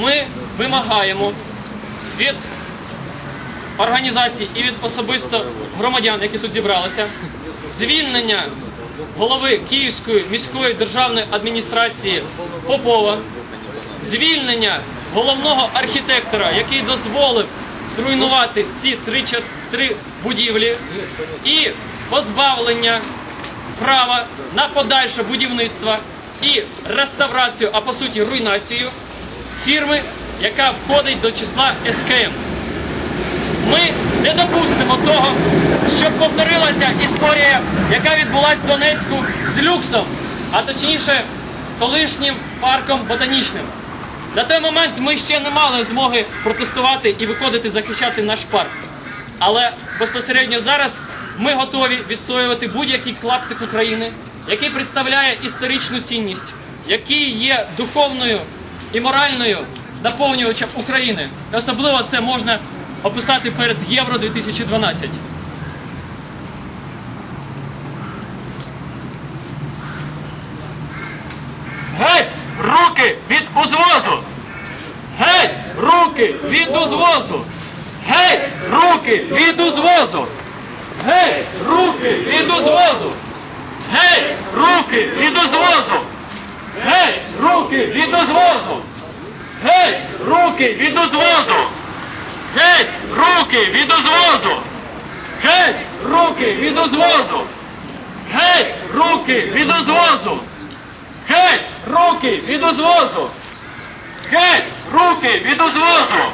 ми вимагаємо від організацій і від особисто громадян, які тут зібралися, звільнення голови Київської міської державної адміністрації Попова, звільнення головного архітектора, який дозволив зруйнувати ці три, час- три будівлі, і позбавлення права на подальше будівництво і реставрацію, а по суті руйнацію фірми, яка входить до числа СКМ. Ми не допустимо того, щоб повторилася історія, яка відбулася в Донецьку з люксом, а точніше з колишнім парком ботанічним. На той момент ми ще не мали змоги протестувати і виходити захищати наш парк. Але безпосередньо зараз ми готові відстоювати будь-який клаптик України, який представляє історичну цінність, який є духовною і моральною наповнювачем України. І особливо це можна описати перед Євро 2012. Геть! Руки від узвозу! Геть! Руки від узвозу! Геть! Руки від узвозу! Геть! Руки від узвозу! Геть! Руки від узвозу! Руки від узвозу! Геть! Руки від узвозу! Геть! Руки від узвозу! Геть! Руки від узвозу! Геть! Руки від узвозу! Геть! Руки від узвозу! Геть! Руки від узвозу!